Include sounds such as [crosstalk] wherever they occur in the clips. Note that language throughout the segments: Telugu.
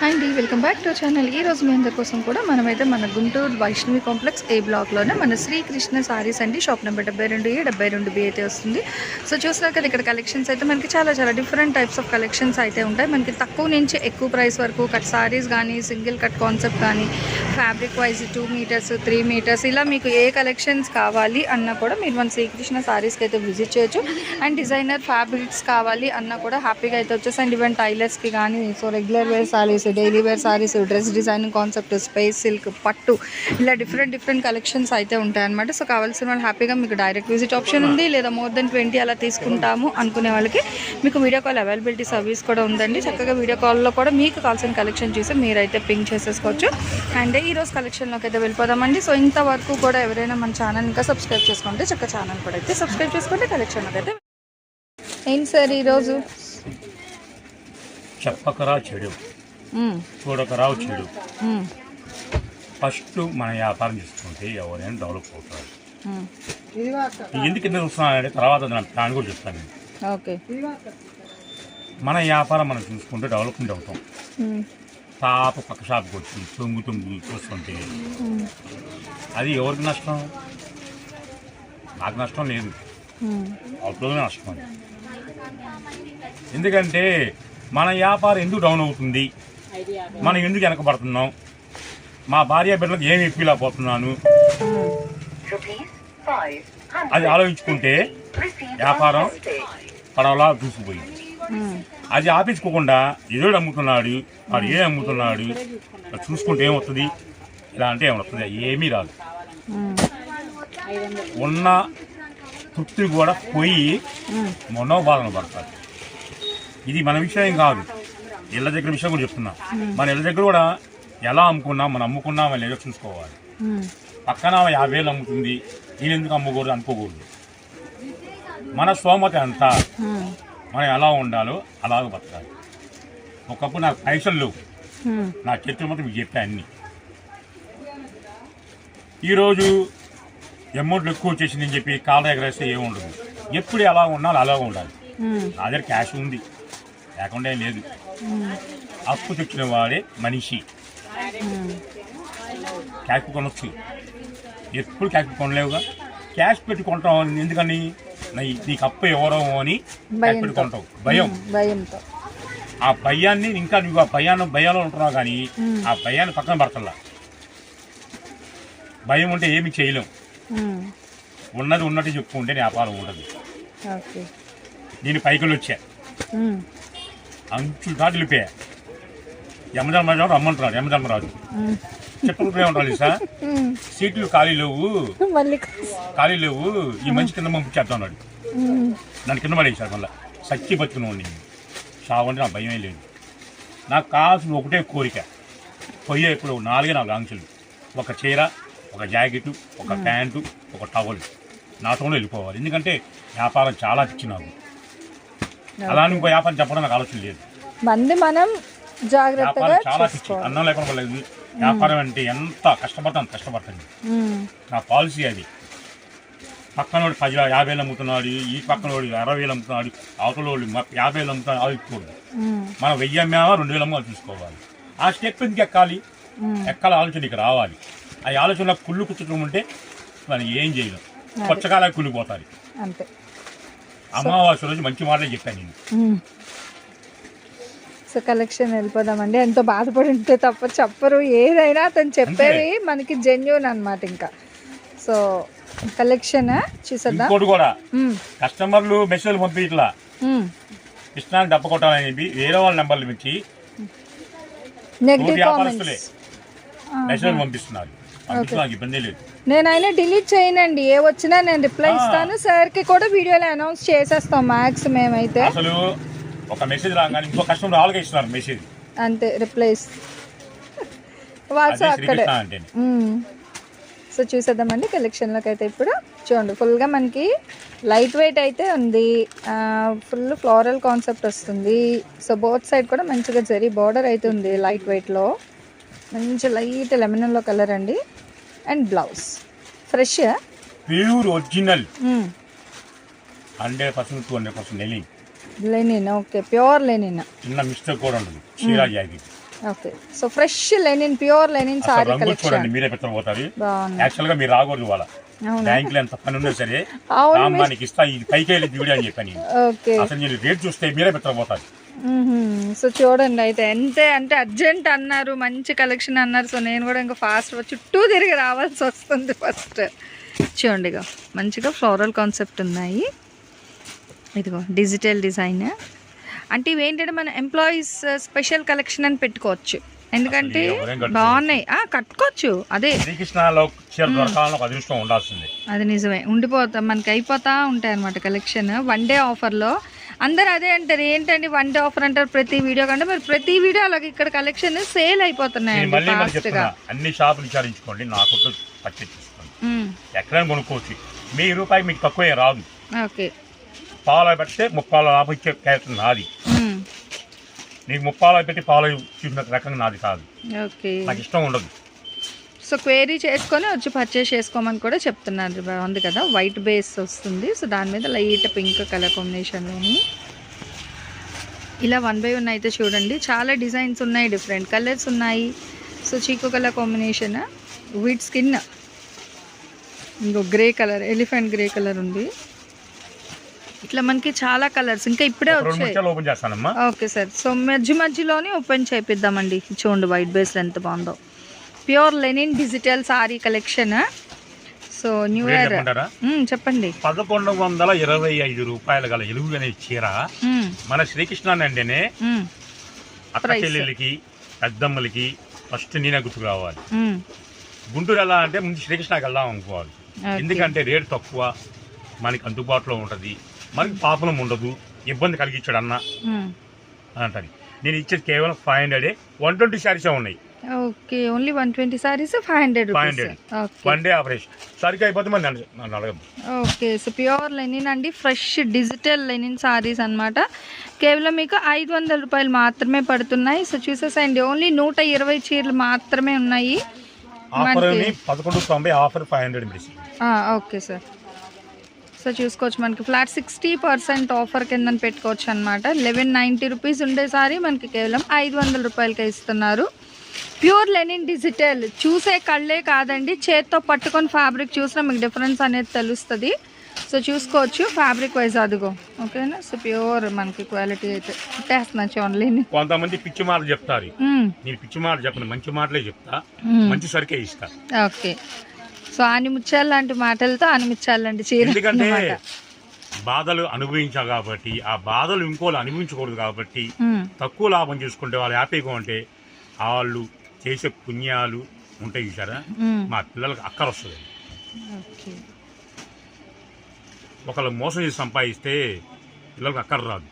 హాయ్ అండి వెల్కమ్ బ్యాక్ టు ఛానల్ ఈ రోజు మీ అందరి కోసం కూడా మనమైతే మన గుంటూరు వైష్ణవి కాంప్లెక్స్ ఏ బ్లాక్లోనే మన శ్రీకృష్ణ సారీస్ అండి. షాప్ నెంబర్ డెబ్బై రెండు ఏ డెబ్బై రెండు బి అయితే వస్తుంది. సో చూసినా కదా ఇక్కడ కలెక్షన్స్ అయితే మనకి చాలా చాలా డిఫరెంట్ టైప్స్ ఆఫ్ కలెక్షన్స్ అయితే ఉంటాయి. మనకి తక్కువ నుంచి ఎక్కువ ప్రైస్ వరకు కట్ సారీస్ కానీ సింగిల్ కట్ కాన్సెప్ట్ కానీ fabric wise two meters three meters ఇలా మీకు ఏ కలెక్షన్స్ కావాలి అన్నా కూడా మీరు మన శ్రీకృష్ణ సారీస్కి అయితే విజిట్ చేయొచ్చు. అండ్ డిజైనర్ ఫ్యాబ్రిక్స్ కావాలి అన్నా కూడా హ్యాపీగా అయితే వచ్చేసి అండ్ ఈవెన్ టైలర్స్కి కానీ so regular wear saris daily wear saris dress designing concept space silk పట్టు ఇలా డిఫరెంట్ డిఫరెంట్ కలెక్షన్స్ అయితే ఉంటాయన్నమాట. సో కావాల్సిన వాళ్ళు హ్యాపీగా మీకు డైరెక్ట్ విజిట్ ఆప్షన్ ఉంది. లేదా మోర్ దెన్ ట్వంటీ అలా తీసుకుంటాము అనుకునే వాళ్ళకి మీకు వీడియో కాల్ అవైలబిలిటీ సర్వీస్ కూడా ఉందండి. చక్కగా వీడియో కాల్లో కూడా మీకు కావాల్సిన కలెక్షన్ చూసి మీరైతే పింక్ చేసేసుకోవచ్చు. అండ్ ఈరోజు కలెక్షన్లోకి అయితే వెళ్ళిపోదామండి. సో ఇంతవరకు కూడా ఎవరైనా మన ఛానల్ ఇంకా సబ్స్క్రైబ్ చేసుకుంటే చక్క ఛానల్ కూడా అయితే సబ్స్క్రైబ్ చేసుకుంటే కలెక్షన్లోకి అయితే ఏంటి సార్ ఈరోజు చెప్పకరా చెడు. చూడకరావు చెడు. ఫస్ట్ మన వ్యాపారం చేసుకుంటే ఎవరైనా డెవలప్ అవుతారు. ఎందుకు కింద చూస్తున్నానంటే తర్వాత దాని ప్లాన్ కూడా చెప్తాను మన వ్యాపారం మనం చూసుకుంటే డెవలప్మెంట్ అవుతాం. తాప పక్క షాప్కి వచ్చి తొంగు తొంగు చూస్తుంటే అది ఎవరికి నష్టం? నాకు నష్టం లేదు. అవుతుందో నష్టం ఎందుకంటే మన వ్యాపారం ఎందుకు డౌన్ అవుతుంది? మనం ఎందుకు వెనకబడుతున్నాం? మా భార్య బిడ్డలకు ఏమి ఇప్పిలేకపోతున్నాను? అది ఆలోచించుకుంటే వ్యాపారం పడవలా దూసిపోయింది అది ఆపించుకోకుండా ఏదో అమ్ముతున్నాడు వాడు ఏ అమ్ముతున్నాడు చూసుకుంటే ఏమవుతుంది ఇలా అంటే ఏమవుతుంది ఏమీ రాదు. ఉన్న తృప్తి కూడా పోయి మనోబాధన పడతారు. ఇది మన విషయం కాదు. ఇళ్ళ దగ్గర విషయం కూడా చెప్తున్నా. మన ఇళ్ళ దగ్గర కూడా ఎలా అమ్ముకున్నా మనం అమ్ముకున్నా లేదో చూసుకోవాలి. పక్కన యాభై వేలు అమ్ముతుంది నేను ఎందుకు అమ్ముకూడదు అనుకోకూడదు. మన స్తోమత ఎంత మనం ఎలా ఉండాలో అలాగ బతకాలి. ఒకప్పుడు నాకు పైసలు లేవు. నా చరిత్ర మొత్తం మీకు చెప్పా అన్ని. ఈరోజు అమౌంట్లు ఎక్కువ వచ్చేసిందని చెప్పి కాళ్ళ ఎగరేస్తే ఏముండదు ఎప్పుడు ఎలా ఉండాలో అలాగే ఉండాలి. నా దగ్గర క్యాష్ ఉంది. లేకుండా ఏం లేదు. అప్పు తెచ్చిన వాడే మనిషి. క్యాష్ కొనొచ్చు. ఎప్పుడు క్యాష్ కొనలేవుగా? క్యాష్ పెట్టి కొంటాం ఎందుకని? నీ- నీకు అప్పు ఎవరో అని క్యాష్ పెట్టి కొంటావు. భయం. భయంతో. ఆ భయాన్ని ఇంకా నువ్వు ఆ భయాన్ని భయాల్లో ఉంటున్నావు కానీ ఆ భయాన్ని పక్కన పడతల్లా భయం ఉంటే ఏమి చేయలేం. ఉన్నది ఉన్నట్టు చెప్పుకుంటే వ్యాపారం ఉండదు. నేను పైకి వచ్చా అంచులు దాటి వెళ్ళిపోయా యమధర్మరాజు రమ్మంటున్నాడు యమధర్మరాజు. చెప్పకుండా ఏమంటారు సార్ సీట్లు ఖాళీ లేవు. మళ్ళీ ఖాళీ. లేవు. ఈ మంచి కింద పంపించేద్దాం అన్నాడు నన్ను కింద పడేసాడు మళ్ళీ. సచ్చి బతుకున్నావు నేను. చావు అంటే నా భయమే లేదు. నాకు కావాల్సిన ఒకటే కోరిక. పొయ్యే ఇప్పుడు నాలుగే నాలుగు ఆంక్షలు. ఒక చీర ఒక జాకెట్ ఒక ప్యాంటు ఒక టవల్. నాతో వెళ్ళిపోవాలి. ఎందుకంటే వ్యాపారం చాలా పిచ్చి నాకు అలా ఇంకో వ్యాపారం చెప్పడం నాకు ఆలోచన లేదు. మంది మనం జాగ్రత్తగా వ్యాపారం చాలా పిచ్చి. అన్నం లేకుండా లేదు. వ్యాపారం అంటే ఎంత కష్టపడతాను అంత కష్టపడతాను ఉమ్, నా పాలసీ అది. పక్కనోడు పది యాభై వేలు అమ్ముతున్నాడు ఈ పక్కనోడు అరవై వేలు అమ్ముతున్నాడు అవతల మ- యాభై వేలు అమ్ముతున్నాడు ఆలోచించుకోడు ఉమ్, మనం వెయ్యి అమ్మామా రెండు వేలు అమ్మా చూసుకోవాలి. ఆ స్టెప్ ఎందుకు ఎక్కాలి? ఉమ్. ఎక్కాల ఆలోచన నీకు రావాలి. ఆ ఆలోచన కుళ్ళు కూర్చోటం ఉంటే మనం ఏం చేయలేం. కొచ్చకాల కుళ్ళిపోతారు. అంతే. అమావాస్య రోజు మంచి మాటలే చెప్పాను నేను. సో కలెక్షన్ వెళ్ళిపోదామండి. ఎంతో బాధపడి ఉంటే తప్ప చెప్పరు. ఏదైనా అతను చెప్పేవి మనకి జెన్యున్ అన్నమాట ఇంకా. సో కలెక్షన్ చూసేద్దాం. ఇంకోటి కూడా. కస్టమర్లు మెసేజ్లు పంపి ఇట్లా. కృష్ణాన్ని డబ్బ కొట్టాలని చెప్పి వేరే వాళ్ళ నెంబర్లు ఇచ్చి నెగిటివ్ మెసేజ్ పంపిస్తున్నారు. లేదు. నేనైనా డిలీట్ చేయనండి. ఏ వచ్చినా నేను రిప్లై ఇస్తాను. సార్కి కూడా వీడియోలో అనౌన్స్ చేసేస్తాం మ్యాక్స్ మేమైతే. అసలు ఒక మెసేజ్ రాగానే ఇంకో కస్టమర్ ఇస్తున్నారు మెసేజ్ అంతే రిప్లైస్ అదే వాట్సాప్ అక్కడే. సో చూసేద్దామండి కలెక్షన్లోకి అయితే ఇప్పుడు. చూడండి ఫుల్గా మనకి లైట్ వెయిట్ అయితే ఉంది. ఫుల్ ఫ్లోరల్ కాన్సెప్ట్ వస్తుంది. సో బోత్ సైడ్ కూడా మంచిగా జరీ బార్డర్ అయితే ఉంది లైట్ వెయిట్లో మంచి లైట్ లెమనల్లో కలర్ అండి. And blouse. Fresh pure original. Hundred percent two hundred percent నెలింగ్ linen okay. Pure linen. చిన్న మిస్టేక్ కూడా ఉండదు. చీర jacket. Okay. So fresh linen pure linen sari రంగులు చూడండి కలెక్షన్ మీరే పెట్టబోతారు బాగుంది. యాక్చువల్గా మీరు రాకూడదు వాళ్ళ బ్యాంక్లో ఎంత పని ఉన్నా సరే అవును రామ్మా నీకు ఇస్తా ఇది పైకి వెళ్ళి వీడియో అని చెప్పాను. అసలు నేను రేట్ చూస్తే మీరే పెట్టబోతారు సో చూడండి అయితే ఎంతే అంటే అర్జెంట్ అన్నారు మంచి కలెక్షన్ అన్నారు. సో నేను కూడా ఇంకా ఫాస్ట్ చుట్టూ తిరిగి రావాల్సి వస్తుంది ఫస్ట్ చూడండి ఇగో మంచిగా ఫ్లోరల్ కాన్సెప్ట్ ఉన్నాయి. ఇదిగో డిజిటల్ డిజైన్ అంటే ఇవేంటంటే మన ఎంప్లాయీస్ స్పెషల్ కలెక్షన్ అని పెట్టుకోవచ్చు. ఎందుకంటే? బాగున్నాయి. కట్టుకోవచ్చు. అదే. అది నిజమే. ఉండిపోతా మనకి అయిపోతా ఉంటాయి అనమాట కలెక్షన్ వన్ డే ఆఫర్లో అందరు అదే అంటారు. ఏంటండి వన్ డే ఆఫర్ అంటారు ప్రతి వీడియో కంటే? మరి ప్రతి వీడియో అలాగే ఇక్కడ కలెక్షన్ సేల్ నేను అయిపోతున్నాయండి మళ్ళీ మళ్ళీ ఫాస్ట్గా చెప్తున్నా. అన్ని షాపులు విచారించుకోండి. నాకు పర్చేజ్ చేసుకోండి. ఎక్కడైనా కొనుక్కోవచ్చు. మీ రూపాయి మీకు తక్కువే రాదు. ఓకే. పాలు పెడితే ముప్పాలు లాభం ఇచ్చే క్యారెక్టర్ నాది. నీకు ముప్పాలు పెట్టి పాలు చూసిన రకంగా నాది కాదు. ఓకే. నాకు ఇష్టం ఉండదు. సో క్వేరీ చేసుకొని వచ్చి పర్చేస్ చేసుకోమని కూడా చెప్తున్నారు బాగుంది కదా వైట్ బేస్ వస్తుంది. సో దాని మీద లైట్ పింక్ కలర్ కాంబినేషన్లోని ఇలా వన్ బై వన్ అయితే చూడండి. చాలా డిజైన్స్ ఉన్నాయి డిఫరెంట్ కలర్స్ ఉన్నాయి. So chikoo colour combination wheat skin ఇంకో grey colour elephant grey colour ఉంది. ఇట్లా మనకి చాలా కలర్స్ ఇంకా ఇప్పుడే వచ్చాయి. Okay sir. సో మధ్య మధ్యలోనే ఓపెన్ చేపిద్దామండి. చూడండి వైట్ బేస్ ఎంత బాగుందో. Pure linen digital sari collection. So new year చెప్పండి. పదకొండు వందల ఇరవై ఐదు రూపాయలు గల ఎలుగునే చీర మన శ్రీకృష్ణ అంటేనే మ్మ్, అక్క. చెల్లెళ్ళకి పెద్దమ్మలకి ఫస్ట్ నేనే గుర్తు మ్మ్. గుంటూరు ఎలా అంటే ముందు శ్రీకృష్ణకి వెళ్దాం అనుకోవాలి. ఎందుకంటే రేటు తక్కువ మనకి అందుబాటులో ఉంటుంది మనకి పాపలం ఉండదు ఇబ్బంది కలిగించాడు అన్న. అని అంటారు నేను ఇచ్చేది కేవలం ఫైవ్ హండ్రెడ్ వన్ ట్వంటీ శారీసే ఉన్నాయి. Okay only one twenty saris five hundred five rupees hundred okay one day operation సరిగ్గా అయిపోతే మరి అడగదు ఓకే సో ప్యూర్ లెనిన్ అండి ఫ్రెష్ డిజిటల్ లెనిన్ సారీస్ అన్నమాట కేవలం మీకు ఐదు వందల రూపాయలు మాత్రమే పడుతున్నాయి. సో చూసేసండి ఓన్లీ నూట ఇరవై చీరలు మాత్రమే ఉన్నాయి. పదకొండు తొంభై offer five hundred okay sir so చూసుకోవచ్చు మనకి. ఫ్లాట్ సిక్స్టీ పర్సెంట్ ఆఫర్ కింద పెట్టుకోవచ్చు అనమాట లెవెన్ నైంటీ రూపీస్ ఉండేసారి మనకి కేవలం ఐదు వందల రూపాయలకే ఇస్తున్నారు. Pure linen digital. చూసే కళ్ళే కాదండి చేత్తో పట్టుకొని ఫ్యాబ్రిక్ చూసినా మీకు డిఫరెన్స్ అనేది తెలుస్తుంది. సో చూసుకోవచ్చు ఫ్యాబ్రిక్ వైజ్ అదిగో. ఓకేనా? సో ప్యూర్ మనకి క్వాలిటీ అయితే టేస్తున్నా చూడండి. కొంతమంది పిచ్చి మాటలు చెప్తారు. నేను పిచ్చి మాటలు చెప్పను మంచి మాటలే చెప్తా. మంచి సరికే ఇస్తా. ఓకే. సో ఆనిముత్యాలు లాంటి మాటలతో ఆనిముత్యాలు లాంటి చీర ఎందుకంటే. బాధలు అనుభవించా కాబట్టి ఆ బాధలు ఇంకోళ్ళు అనుభవించకూడదు కాబట్టి. తక్కువ లాభం చేసుకుంటే వాళ్ళు హ్యాపీగా ఉంటే వాళ్ళు చేసే పుణ్యాలు ఉంటాయి చూసారా మ్మ్. మా పిల్లలకి అక్కర వస్తుంది. ఒకళ్ళు మోసం చేసి సంపాదిస్తే పిల్లలకు అక్కర రాదు.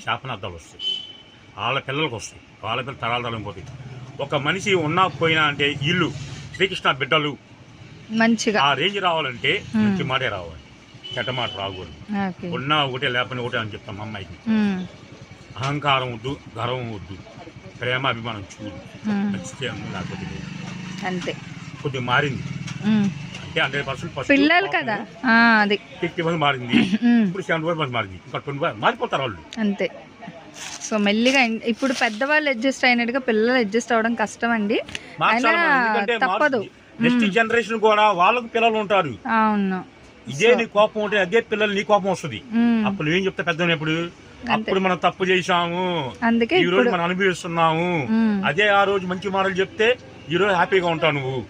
శాపనార్థాలు వస్తాయి. వాళ్ళ పిల్లలకు వస్తాయి. వాళ్ళ పిల్లలు తరాలు తరం పోతాయి. ఒక మనిషి ఉన్నా పోయినా అంటే ఇల్లు శ్రీకృష్ణ బిడ్డలు మంచిగా. ఆ రేంజ్ రావాలంటే మంచి మాటే రావాలి. చెడ్డ మాట రాకూడదు. ఉన్నా ఒకటే లేకపోయినా ఒకటే అని చెప్తాం అమ్మాయికి. మ్మ్. అహంకారం వద్దు గర్వం వద్దు. ప్రేమ అభిమానం చూడు. నచ్చితే లేకపోతే. అంతే. కొద్దిగా మారింది. అంటే హండ్రెడ్ పర్సెంట్ పిల్లలు కదా. అది. ఫిఫ్టీ పర్సెంట్ మారింది. ఇప్పుడు సెవెంటీ ఫైవ్ పర్సెంట్ మారింది. ఇంకా ట్వంటీ ఫైవ్ మారిపోతారు వాళ్ళు. అంతే. సో మెల్లిగా ఇప్పుడు పెద్దవాళ్ళు అడ్జస్ట్ అయినట్టుగా పిల్లలు అడ్జస్ట్ అవ్వడం కష్టం అండి అయినా తప్పదు. నెక్స్ట్ జనరేషన్ కూడా వాళ్ళకు పిల్లలు ఉంటారు. అవును. ఇదే నీ కోపం ఉంటే అదే పిల్లలు నీ కోపం వస్తుంది. అప్పుడు ఏం చెప్తా పెద్ద ఎప్పుడు? అప్పుడు మనం తప్పు చేశాము. అందుకే ఈ రోజు మనం అనుభవిస్తున్నాము. అదే ఆ రోజు మంచి మాటలు చెప్తే ఈ రోజు హ్యాపీగా ఉంటావు నువ్వు.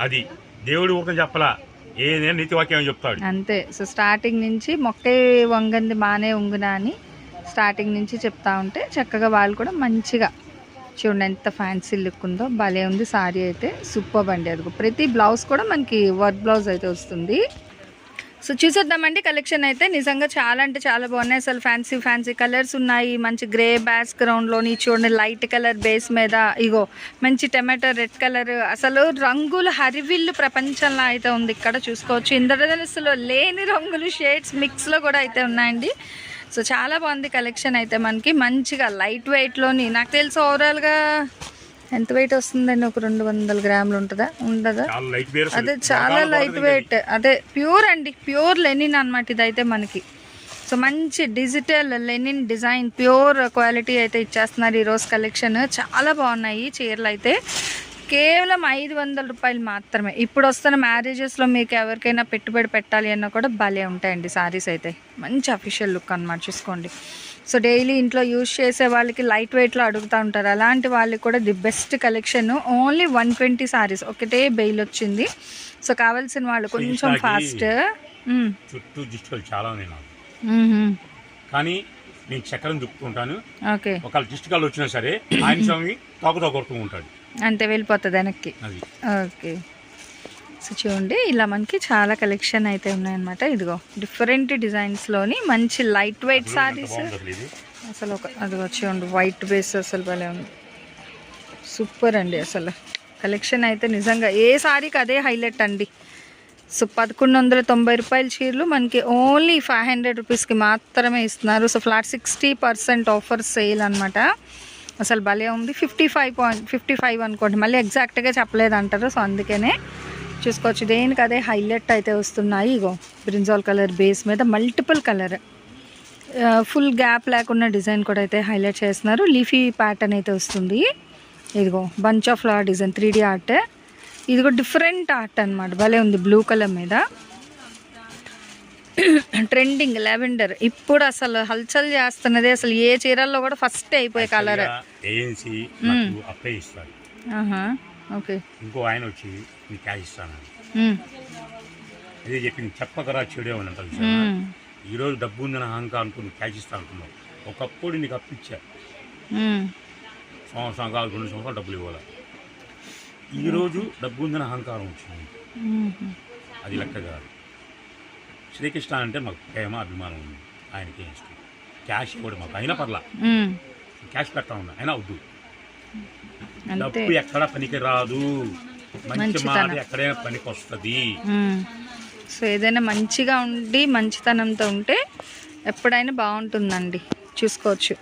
అది దేవుడు ఊరికే చెప్పలా. ఏదైనా నీతి వాక్యం చెప్తాడు. అంతే. సో స్టార్టింగ్ నుంచి మొక్కే వంగంది మానే ఉంగునా అని స్టార్టింగ్ నుంచి చెప్తా ఉంటే చక్కగా వాళ్ళు కూడా మంచిగా చూడండి ఎంత ఫ్యాన్సీ లుక్ ఉందో భలే ఉంది సారీ అయితే సూపర్ అండి అది ప్రతి బ్లౌజ్ కూడా మనకి వర్క్ బ్లౌజ్ అయితే వస్తుంది. సో చూసేద్దామండి కలెక్షన్ అయితే. నిజంగా చాలా అంటే చాలా బాగున్నాయి. అసలు ఫ్యాన్సీ ఫ్యాన్సీ కలర్స్ ఉన్నాయి. మంచి గ్రే బ్యాస్ గ్రౌండ్లోని చూడండి లైట్ కలర్ బేస్ మీద ఇగో మంచి టమాటో రెడ్ కలర్ అసలు రంగులు హరివిల్లు ప్రపంచంలో అయితే ఉంది. ఇక్కడ చూసుకోవచ్చు. ఇంద్రధనుస్సులో లేని రంగులు షేడ్స్ మిక్స్లో కూడా అయితే ఉన్నాయండి. సో చాలా బాగుంది కలెక్షన్ అయితే మనకి. మంచిగా లైట్ వెయిట్లోని నాకు తెలిసి ఓవరాల్గా ఎంత వెయిట్ వస్తుందండి? ఒక రెండు వందల గ్రాములు ఉంటుందా? ఉండదా? అదే చాలా లైట్ వెయిట్ అదే ప్యూర్ అండి. ప్యూర్ లెనిన్ అనమాట ఇదైతే మనకి. సో మంచి digital linen design pure quality అయితే ఇచ్చేస్తున్నారు ఈరోజు కలెక్షన్ చాలా బాగున్నాయి చీరలు అయితే. కేవలం ఐదు వందల రూపాయలు మాత్రమే. ఇప్పుడు వస్తున్న మ్యారేజెస్లో మీకు ఎవరికైనా పెట్టుబడి పెట్టాలి అన్నా కూడా భలే ఉంటాయండి సారీస్ అయితే. మంచి అఫీషియల్ లుక్ అనమాట చూసుకోండి. సో డైలీ ఇంట్లో యూజ్ చేసే వాళ్ళకి లైట్ వెయిట్లో అడుగుతూ ఉంటారు. అలాంటి వాళ్ళకి కూడా the best collection only one twenty saris. ఒకటే బెయిల్ వచ్చింది. సో కావాల్సిన వాళ్ళు కొంచెం ఫాస్ట్. చుట్టూ దిష్టిలు చాలా. కానీ నేను చక్రం చుట్టుకుంటాను ఓకే. ఒకవేళ దిష్టి కళ్ళు వచ్చినా సరే ఆయన స్వామి తాకుతా కొడుతూ ఉంటాడు. అంతే వెళ్ళిపోతుంది వెనక్కి. ఓకే. సో చూడండి. ఇలా మనకి చాలా కలెక్షన్ అయితే ఉన్నాయన్నమాట. ఇదిగో డిఫరెంట్ డిజైన్స్లోని మంచి లైట్ వెయిట్ సారీస్ అసలు ఒక అది చూడండి వైట్ బేస్ అసలు భలే ఉంది. సూపర్ అండి అసలు. కలెక్షన్ అయితే నిజంగా ఏ సారీకి అదే హైలైట్ అండి. సో పదకొండు వందల తొంభై రూపాయల చీరలు మనకి ఓన్లీ ఫైవ్ హండ్రెడ్ రూపీస్కి మాత్రమే ఇస్తున్నారు. So flat sixty percent offer sale అనమాట అసలు భలే ఉంది. Fifty five point fifty five అనుకోండి. మళ్ళీ ఎగ్జాక్ట్గా చెప్పలేదు అంటారు సో అందుకనే చూసుకోవచ్చు. దేనికి అదే హైలైట్ అయితే వస్తున్నాయి. ఇగో బ్రింజాల్ కలర్ బేస్ మీద మల్టిపుల్ కలర్. ఫుల్ గ్యాప్ లేకుండా డిజైన్ కూడా అయితే హైలైట్ చేస్తున్నారు. లీఫీ ప్యాటర్న్ అయితే వస్తుంది. ఇదిగో bunch of flower design three art ఇది కూడా డిఫరెంట్ ఆర్ట్ అనమాట భలే ఉంది బ్లూ కలర్ మీద. ట్రెండింగ్ లెవెండర్ ఇప్పుడు అసలు హల్చల్ చేస్తున్నది అసలు ఏ చీరల్లో కూడా ఫస్ట్ అయిపోయే కలర్ ఓకే. ఇంకో ఆయన వచ్చి నీకు క్యాష్ ఇస్తాను అదే చెప్పింది చెప్పకరా చెడే అని అంటారు చూసావా? ఈ రోజు డబ్బు ఉందని అహంకారంతో నువ్వు క్యాష్ ఇస్తా అంటున్నావు ఒకప్పుడు నీకు అప్పు ఇచ్చా. సంవత్సరం కాదు రెండు సంవత్సరాలు డబ్బులు ఇవ్వాలి? ఈ రోజు డబ్బు ఉందని అహంకారం వచ్చింది. అది లెక్క కాదు. శ్రీకృష్ణ అంటే మాకు ప్రేమ అభిమానం ఉంది. ఆయనకి ఇష్టం? క్యాష్ కూడా మాకు. అయినా పర్లా. క్యాష్ పెడతా ఉన్నా. అయినా వద్దు. డబ్బు ఎక్కడ పనికి రాదు. మంచి. మాట ఎక్కడైనా పనికి వస్తుంది. సో ఏదైనా మంచిగా ఉండి మంచితనంతో ఉంటే ఎప్పుడైనా బాగుంటుందండి. చూసుకోవచ్చు.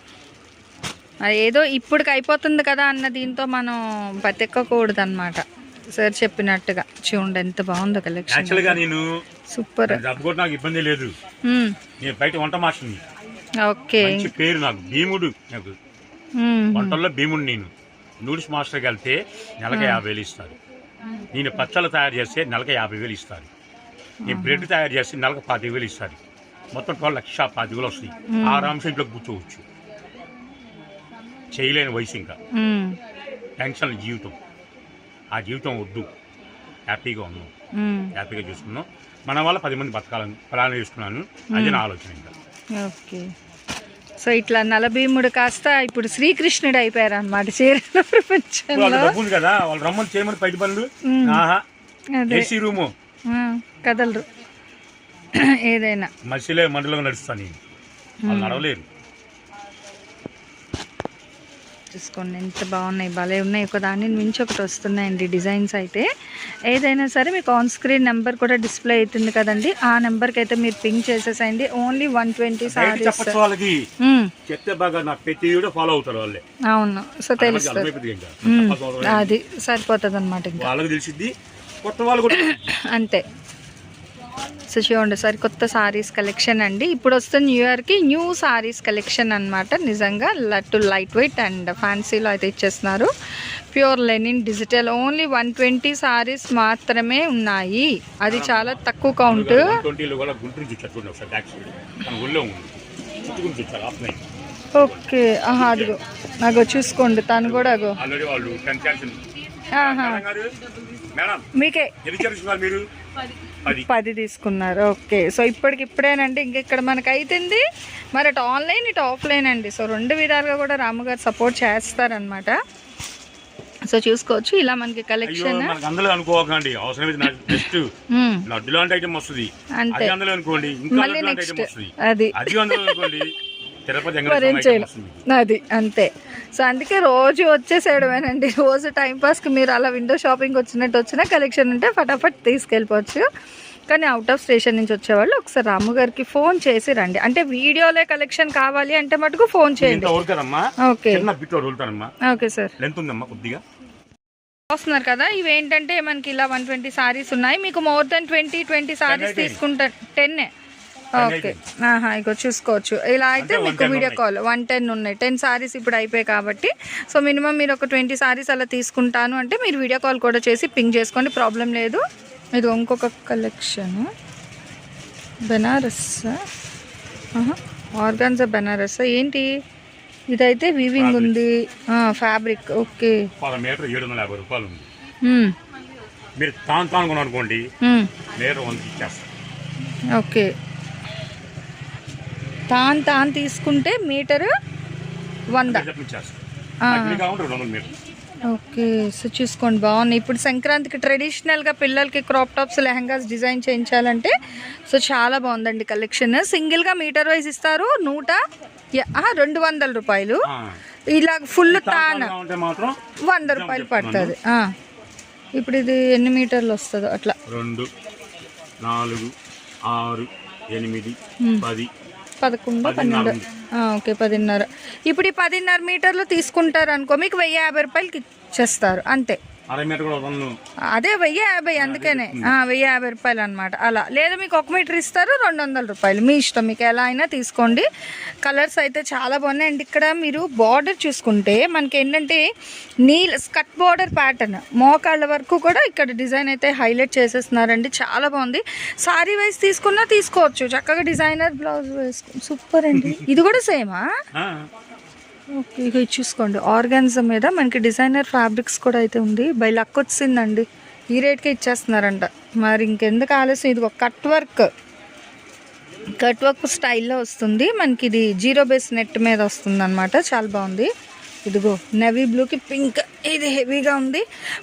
ఏదో ఇప్పటికి అయిపోతుంది కదా అన్న దీంతో మనం బతెక్కకూడదు అనమాట సార్ చెప్పినట్టుగా. చూడండి ఎంత బాగుందో కలెక్షన్ యాక్చువల్గా నేను సూపర్. డబ్బు నాకు ఇబ్బంది లేదు. నేను బయట వంట మాస్టర్ని. ఓకే. పేరు నాకు. భీముడు నాకు. వంటల్లో భీముడు నేను. నూడిల్స్ మాస్టర్కి వెళ్తే నెలకి యాభై వేలు ఇస్తారు. నేను పచ్చళ్ళు తయారు చేస్తే నెలకి యాభై వేలు ఇస్తారు. నేను బ్రెడ్ తయారు చేస్తే నెలకు పాతిక వేలు ఇస్తారు. మొత్తం టోల్ లక్ష పాతిక వేలు వస్తాయి. ఆరాంశం ఇంట్లో కూర్చోవచ్చు. చేయలేని వయసు ఇంకా. టెన్షన్ జీవితం. ఆ జీవితం వద్దు. హ్యాపీగా ఉన్నాం. హ్యాపీగా చూసుకున్నాం. మన వల్ల పది మంది బతకాలని ప్లాన్ చేసుకున్నాను. అదే నా ఆలోచన ఇంకా. ఓకే. సో ఇట్లా నలభీముడు కాస్త ఇప్పుడు శ్రీకృష్ణుడు అయిపోయారు అనమాట చీరల ప్రపంచంలో కదా వాళ్ళు రమ్మని చేయమని బయట పనులు మ్మ్. ఆహా అదే. AC room. కదలరు. ఏదైనా. మసిలే మండలంగా నడుస్తాను నడవలేరు. చూసుకోండి ఎంత బాగున్నాయి భలే ఉన్నాయి. ఒక దాని మించి ఒకటి వస్తున్నాయండి డిజైన్స్ అయితే. ఏదైనా సరే మీకు ఆన్ స్క్రీన్ నెంబర్ కూడా డిస్ప్లే అవుతుంది కదండి. ఆ నెంబర్కి అయితే మీరు పింక్ చేసేసేయండి. ఓన్లీ వన్ ట్వంటీ సారీస్ అవును. సో తెలుస్తుంది లేదు. అది సరిపోతుంది అనమాట ఇంకా [coughs] అంతే. సో చూడండి సార్ కొత్త సారీస్ కలెక్షన్ అండి. ఇప్పుడు వస్తున్న న్యూ ఇయర్కి న్యూ సారీస్ కలెక్షన్ అన్నమాట. నిజంగా లట్టు లైట్ వెయిట్ అండ్ ఫ్యాన్సీలో అయితే ఇచ్చేస్తున్నారు. Pure linen digital only one twenty saris మాత్రమే ఉన్నాయి. అది చాలా తక్కువ కౌంట్. ఓకే. ఆహా అదిగో. అగో చూసుకోండి. తను కూడా అగో మీకే. మీరు. పది. తీసుకున్నారు. ఓకే. సో ఇప్పటికి ఇప్పుడేనండి. ఇంక ఇక్కడ మనకు అయితుంది మరి అటు ఆన్లైన్ ఇటు ఆఫ్లైన్ అండి. సో రెండు విధాలుగా కూడా రాముగారు సపోర్ట్ చేస్తారనమాట సో చూసుకోవచ్చు. ఇలా మనకి కలెక్షన్. అందులో అనుకోకండి. అవసరమైతే నాకు బెస్ట్ లడ్డు లాంటి ఐటమ్ వస్తుంది. అంతే. అది అందులో అనుకోండి. ఇంకా మళ్ళీ లడ్డు లాంటి నెక్స్ట్ అది. అది అందులో అనుకోండి. అది అంతే. సో అందుకే రోజు వచ్చేసేయడమేనండి. రోజు టైం పాస్కి మీరు అలా విండో షాపింగ్ వచ్చినట్టు వచ్చిన కలెక్షన్ ఉంటే ఫటాఫట్ తీసుకెళ్ళిపోవచ్చు. కానీ అవుట్ ఆఫ్ స్టేషన్ నుంచి వచ్చేవాళ్ళు ఒకసారి రాము గారికి ఫోన్ చేసి రండి. అంటే వీడియోలే కలెక్షన్ కావాలి అంటే మటుకు ఫోన్ చేయండి. ఓకే. సార్. కొద్దిగా? వస్తున్నారు కదా ఇవేంటంటే మనకి ఇలా వన్ ట్వంటీ సారీస్ ఉన్నాయి. మీకు more than twenty twenty saris. తీసుకుంటా టెన్ ఓకే ఇగో చూసుకోవచ్చు. ఇలా అయితే మీకు 110 వీడియో. కాల్ వన్ టెన్ ఉన్నాయి. టెన్ సారీస్ ఇప్పుడు అయిపోయాయి కాబట్టి. సో మినిమం మీరు ఒక ట్వంటీ సారీస్ అలా తీసుకుంటాను అంటే మీరు వీడియో కాల్ కూడా చేసి పింక్ చేసుకోండి. ప్రాబ్లం లేదు. ఇది ఇంకొక కలెక్షన్ బెనారస్ ఆర్గాన్జా బెనారస్ ఏంటి? ఇదైతే వీవింగ్ ఉంది. ఫ్యాబ్రిక్ ఓకే మీటర్ ఏడు వందల యాభై రూపాయలు ఉంది మ్మ్. మీరు తాను తాను కొను అనుకోండి మ్మ్. మీటర్ వంద ఇచ్చేస్తాం ఓకే తాను తాను తీసుకుంటే మీటరు వంద. ఓకే సో చూసుకోండి బాగున్నాయి. ఇప్పుడు సంక్రాంతికి ట్రెడిషనల్గా పిల్లలకి క్రాప్ టాప్స్ లెహంగాస్ డిజైన్ చేయించాలంటే సో చాలా బాగుందండి కలెక్షన్. సింగిల్గా మీటర్ వైజ్ ఇస్తారు నూట రెండు వందల రూపాయలు. ఇలా ఫుల్ తాను వంద రూపాయలు పడుతుంది. ఇప్పుడు ఇది ఎన్ని మీటర్లు వస్తుందో అట్లా. రెండు నాలుగు ఆరు ఎనిమిది పది పదకొండు పన్నెండు. ఓకే పదిన్నర. ఇప్పుడు ఈ పదిన్నర మీటర్లు తీసుకుంటారు అనుకో మీకు వెయ్యి యాభై రూపాయలకి ఇచ్చేస్తారు అంతే. అదే వెయ్యి యాభై అందుకనే. వెయ్యి యాభై రూపాయలు అనమాట అలా. లేదా మీకు ఒక మీటర్ ఇస్తారు రెండు వందల రూపాయలు. మీ ఇష్టం. మీకు ఎలా అయినా తీసుకోండి. కలర్స్ అయితే చాలా బాగున్నాయి. అండ్ ఇక్కడ మీరు బార్డర్ చూసుకుంటే మనకి ఏంటంటే నీల్ స్కట్ బార్డర్ ప్యాటర్న్. మోకాళ్ళ వరకు కూడా ఇక్కడ డిజైన్ అయితే హైలైట్ చేసేస్తున్నారండి. చాలా బాగుంది. సారీ వైజ్ తీసుకున్నా తీసుకోవచ్చు. చక్కగా డిజైనర్ బ్లౌజ్ వేసుకో సూపర్ అండి. ఇది కూడా సేమా. ఓకే ఇక ఇది చూసుకోండి. ఆర్గాన్జా మీద మనకి డిజైనర్ ఫ్యాబ్రిక్స్ కూడా అయితే ఉంది. బై లక్ వచ్చిందండి. ఈ రేట్కే ఇచ్చేస్తున్నారంట. మరి ఇంకెందుకు ఆలస్యం? ఇది ఒక కట్ వర్క్. కట్ వర్క్ స్టైల్లో వస్తుంది. మనకి ఇది జీరో బేస్ నెట్ మీద వస్తుంది అనమాట చాలా బాగుంది. ఇదిగో నెవీ బ్లూకి పింక్ ఇది హెవీగా ఉంది.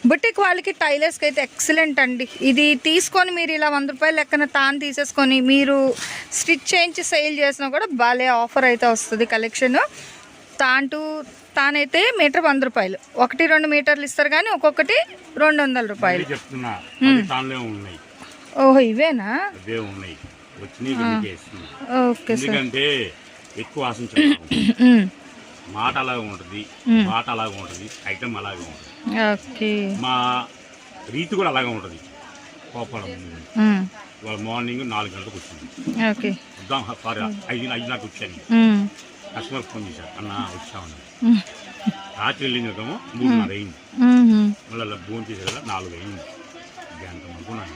బుటిక్ వాళ్ళకి టైలర్స్కి అయితే ఎక్సలెంట్ అండి. ఇది తీసుకొని మీరు ఇలా వంద రూపాయలు లెక్కన తాను తీసేసుకొని మీరు స్టిచ్ చేయించి సేల్ చేసినా కూడా భలే ఆఫర్ అయితే వస్తుంది కలెక్షన్. తాంటూ తానైతే మీటర్ వంద రూపాయలు. ఒకటి రెండు మీటర్లు ఇస్తారు కానీ ఒక్కొక్కటి రెండు వందల రూపాయలు ఓహో ఇవేనా. Okay sir. ఎందుకంటే ఎక్కువ ఆశించాలి ఉమ్, మాట అలాగే ఉంటుంది మాట అలాగే ఉంటుంది ఐటమ్ అలాగే ఉంటుంది. ఓకే. మా రీతి కూడా అలాగే ఉంటుంది. కోపడం ఇవాళ మార్నింగ్ నాలుగు గంటలకు వచ్చింది. ఓకే. ఐదు ఐదున్నరకు వచ్చాను. కస్టమర్ ఫోన్ చేశారు అన్న వచ్చామని రాత్రి క్రితం మూడున్నర అయింది. మళ్ళీ భోజనం చేసే కదా నాలుగు అయింది. గంట అనుకున్నాను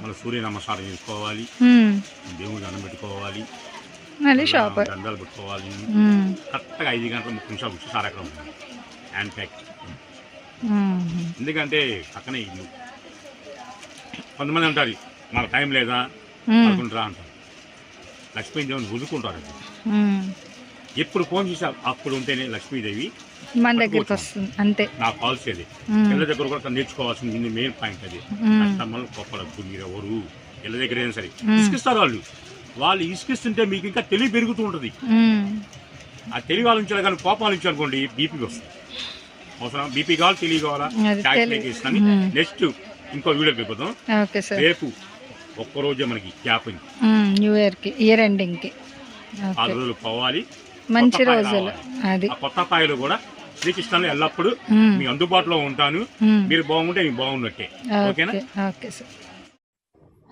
మళ్ళీ సూర్య నమస్కారం చేసుకోవాలి. దేవుడు దండం పెట్టుకోవాలి. దండాలు పెట్టుకోవాలి. కరెక్ట్గా ఐదు గంటల ముప్పై నిమిషాలు వచ్చి సార్ అక్కడ ఉంటుంది హ్యాండ్ ప్యాక్ ఎందుకంటే పక్కనే ఇల్లు. కొంతమంది అంటారు మాకు టైం లేదా? అనుకుంటారా అంటారు. లక్ష్మీదేవిని వదులుకుంటారు అది. ఉమ్. ఎప్పుడు ఫోన్ చేశారు అప్పుడు ఉంటేనే లక్ష్మీదేవి. మన దగ్గరికి వస్తుంది అంతే. నాకు అది ఇళ్ళ దగ్గర కూడా నేర్చుకోవాల్సింది మెయిన్ పాయింట్ అది. కస్టమర్లు ఎవరు? ఇళ్ళ దగ్గర అయినా సరే. ఇసుకిస్తారు వాళ్ళు. వాళ్ళు ఇసుకిస్తుంటే మీకు ఇంకా తెలివి పెరుగుతూ ఉంటుంది. ఆ తెలివి ఉంచాలి కానీ కోపాలు అనుకోండి బీపీ వస్తుంది. అవసరం బీపీ కావాలి? తెలివి కావాలా. ఇస్తాను నెక్స్ట్ ఇంకో వీడియో సార్. రేపు ఒక్కరోజే మనకి ఉమ్, న్యూ ఇయర్కి ఇయర్ ఎండింగ్కి. ఆ రోజులు పోవాలి. మంచి రోజులు. అది. కొత్త పాయలు కూడా శ్రీకృష్ణులు ఎల్లప్పుడూ మీ అందుబాటులో ఉంటాను. మీరు బాగుంటే మీకు బాగున్నట్టే. ఓకేనా? Okay okay sir.